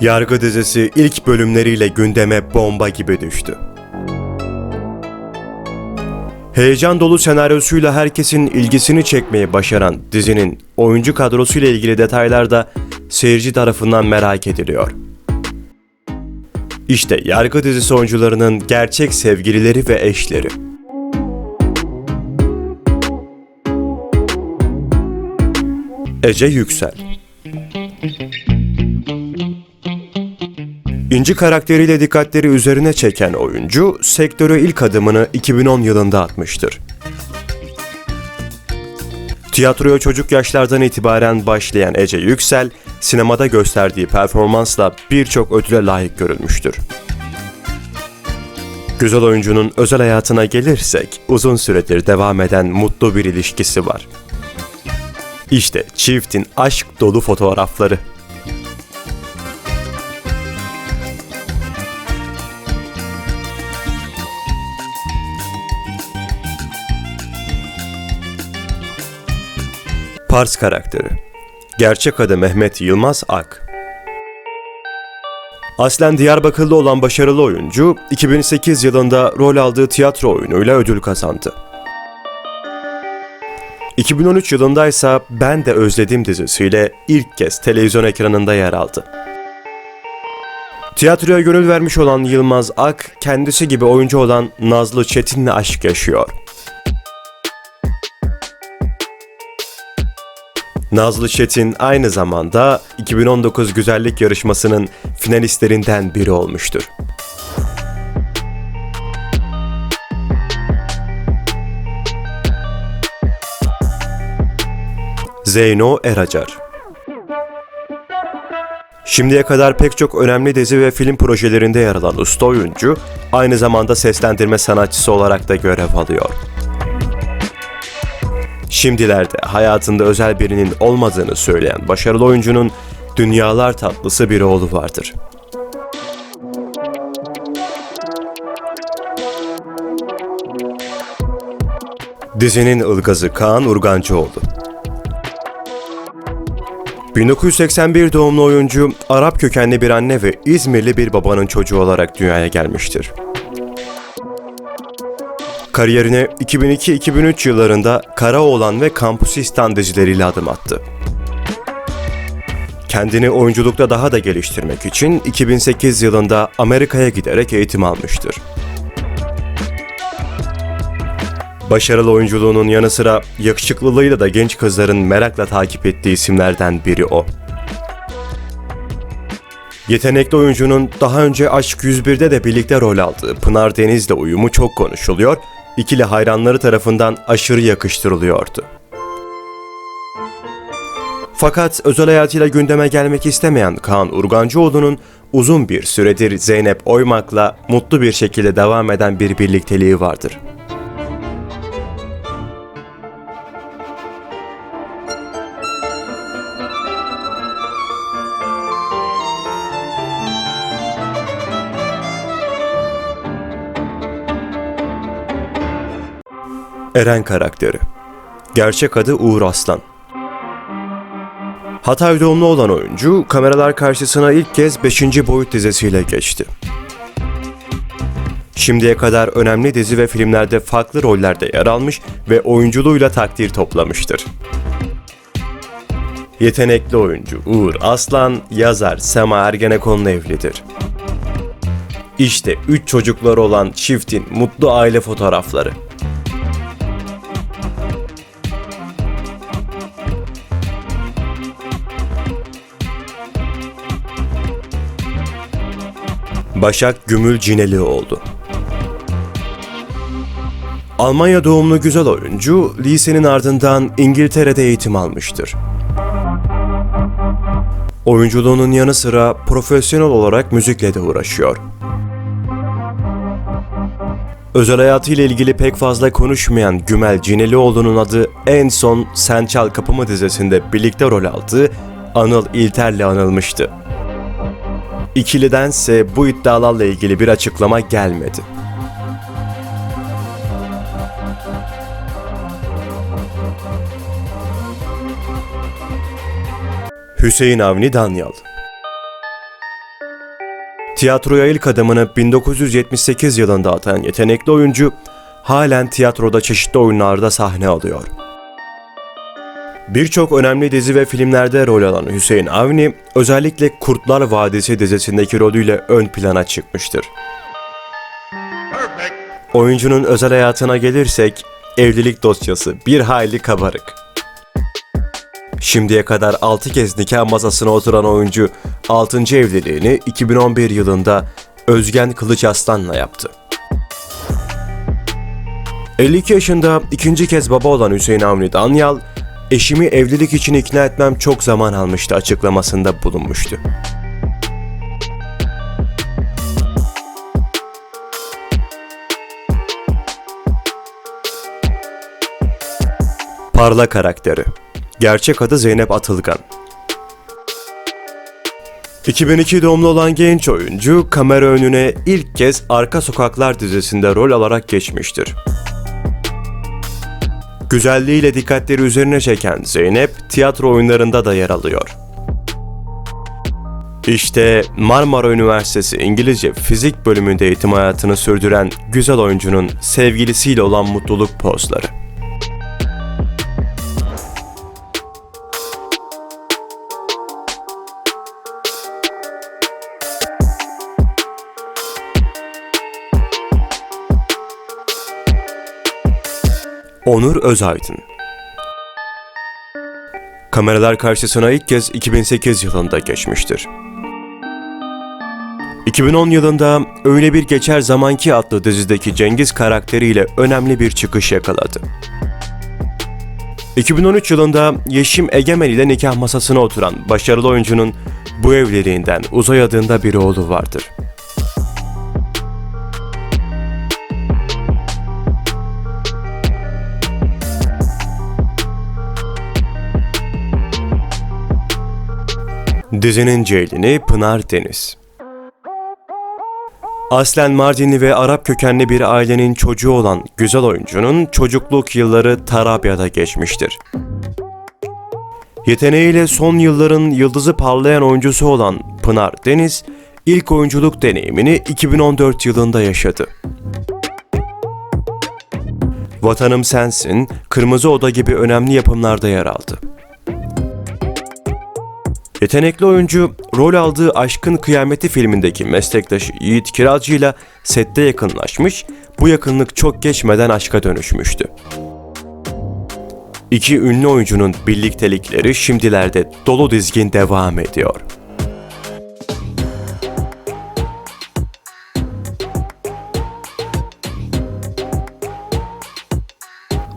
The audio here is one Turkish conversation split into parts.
Yargı dizisi ilk bölümleriyle gündeme bomba gibi düştü. Heyecan dolu senaryosuyla herkesin ilgisini çekmeyi başaran dizinin oyuncu kadrosuyla ilgili detaylar da seyirci tarafından merak ediliyor. İşte Yargı dizisi oyuncularının gerçek sevgilileri ve eşleri. Ece Yüksel İnci karakteriyle dikkatleri üzerine çeken oyuncu, sektöre ilk adımını 2010 yılında atmıştır. Tiyatroya çocuk yaşlardan itibaren başlayan Ece Yüksel, sinemada gösterdiği performansla birçok ödüle layık görülmüştür. Güzel oyuncunun özel hayatına gelirsek, uzun süredir devam eden mutlu bir ilişkisi var. İşte çiftin aşk dolu fotoğrafları. Pars karakteri. Gerçek adı Mehmet Yılmaz Ak. Aslen Diyarbakırlı olan başarılı oyuncu, 2008 yılında rol aldığı tiyatro oyunuyla ödül kazandı. 2013 yılında ise Ben de Özledim dizisiyle ilk kez televizyon ekranında yer aldı. Tiyatroya gönül vermiş olan Yılmaz Ak, kendisi gibi oyuncu olan Nazlı Çetin'le aşk yaşıyor. Nazlı Çetin aynı zamanda 2019 güzellik yarışmasının finalistlerinden biri olmuştur. Zeyno Eracar Şimdiye kadar pek çok önemli dizi ve film projelerinde yer alan usta oyuncu, aynı zamanda seslendirme sanatçısı olarak da görev alıyor. Şimdilerde hayatında özel birinin olmadığını söyleyen başarılı oyuncunun dünyalar tatlısı bir oğlu vardır. Dizinin ılgazı Kaan Urgancıoğlu. 1981 doğumlu oyuncu, Arap kökenli bir anne ve İzmirli bir babanın çocuğu olarak dünyaya gelmiştir. Kariyerine 2002-2003 yıllarında Karaoğlan ve Kampusistan dizileriyle adım attı. Kendini oyunculukta daha da geliştirmek için 2008 yılında Amerika'ya giderek eğitim almıştır. Başarılı oyunculuğunun yanı sıra yakışıklılığıyla da genç kızların merakla takip ettiği isimlerden biri o. Yetenekli oyuncunun daha önce Aşk 101'de de birlikte rol aldığı Pınar Deniz'le uyumu çok konuşuluyor, ikili hayranları tarafından aşırı yakıştırılıyordu. Fakat özel hayatıyla gündeme gelmek istemeyen Kaan Urgancıoğlu'nun uzun bir süredir Zeynep Oymak'la mutlu bir şekilde devam eden bir birlikteliği vardır. Eren karakteri. Gerçek adı Uğur Aslan. Hatay doğumlu olan oyuncu, kameralar karşısına ilk kez 5. boyut dizisiyle geçti. Şimdiye kadar önemli dizi ve filmlerde farklı rollerde yer almış ve oyunculuğuyla takdir toplamıştır. Yetenekli oyuncu Uğur Aslan, yazar Sema Ergenekon'la evlidir. İşte üç çocukları olan çiftin mutlu aile fotoğrafları. Başak Gümül Cineli oldu. Almanya doğumlu güzel oyuncu, lisenin ardından İngiltere'de eğitim almıştır. Oyunculuğunun yanı sıra profesyonel olarak müzikle de uğraşıyor. Özel hayatıyla ilgili pek fazla konuşmayan Gümel Cinelioğlu'nun adı en son Sen Kapımı dizisinde birlikte rol aldığı Anıl İlter'le anılmıştı. İkilidense bu iddialarla ilgili bir açıklama gelmedi. Hüseyin Avni Danyal Tiyatroya ilk adımını 1978 yılında atan yetenekli oyuncu halen tiyatroda çeşitli oyunlarda sahne alıyor. Birçok önemli dizi ve filmlerde rol alan Hüseyin Avni, özellikle Kurtlar Vadisi dizisindeki rolüyle ön plana çıkmıştır. Oyuncunun özel hayatına gelirsek, evlilik dosyası bir hayli kabarık. Şimdiye kadar 6 kez nikah masasına oturan oyuncu 6. evliliğini 2011 yılında Özgen Kılıç Aslan'la yaptı. 52 yaşında ikinci kez baba olan Hüseyin Avni Danyal, eşimi evlilik için ikna etmem çok zaman almıştı açıklamasında bulunmuştu. Parla karakteri. Gerçek adı Zeynep Atılgan. 2002 doğumlu olan genç oyuncu kamera önüne ilk kez Arka Sokaklar dizisinde rol alarak geçmiştir. Güzelliğiyle dikkatleri üzerine çeken Zeynep tiyatro oyunlarında da yer alıyor. İşte Marmara Üniversitesi İngilizce Fizik bölümünde eğitim hayatını sürdüren güzel oyuncunun sevgilisiyle olan mutluluk pozları. Onur Özaydın Kameralar karşısına ilk kez 2008 yılında geçmiştir. 2010 yılında Öyle Bir Geçer Zamanki adlı dizideki Cengiz karakteriyle önemli bir çıkış yakaladı. 2013 yılında Yeşim Egemen ile nikah masasına oturan başarılı oyuncunun bu evliliğinden Uzay adında bir oğlu vardır. Dizinin Ceylini Pınar Deniz. Aslen Mardinli ve Arap kökenli bir ailenin çocuğu olan güzel oyuncunun çocukluk yılları Tarabya'da geçmiştir. Yeteneğiyle son yılların yıldızı parlayan oyuncusu olan Pınar Deniz, ilk oyunculuk deneyimini 2014 yılında yaşadı. Vatanım Sensin, Kırmızı Oda gibi önemli yapımlarda yer aldı. Yetenekli oyuncu rol aldığı Aşkın Kıyameti filmindeki meslektaşı Yiğit Kiracı ile sette yakınlaşmış, bu yakınlık çok geçmeden aşka dönüşmüştü. İki ünlü oyuncunun birliktelikleri şimdilerde dolu dizgin devam ediyor.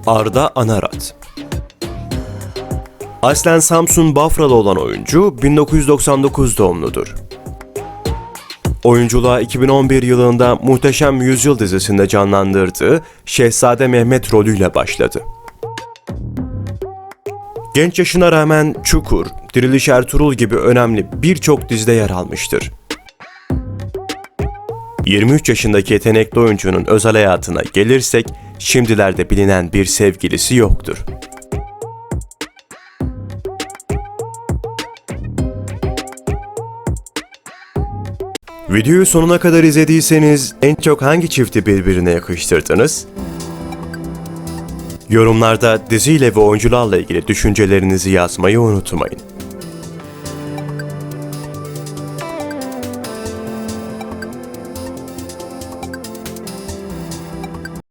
Arda Anarat Aslen Samsun Bafralı olan oyuncu 1999 doğumludur. Oyunculuğa 2011 yılında Muhteşem Yüzyıl dizisinde canlandırdığı Şehzade Mehmet rolüyle başladı. Genç yaşına rağmen Çukur, Diriliş Ertuğrul gibi önemli birçok dizide yer almıştır. 23 yaşındaki yetenekli oyuncunun özel hayatına gelirsek, şimdilerde bilinen bir sevgilisi yoktur. Videoyu sonuna kadar izlediyseniz en çok hangi çifti birbirine yakıştırdınız? Yorumlarda diziyle ve oyuncularla ilgili düşüncelerinizi yazmayı unutmayın.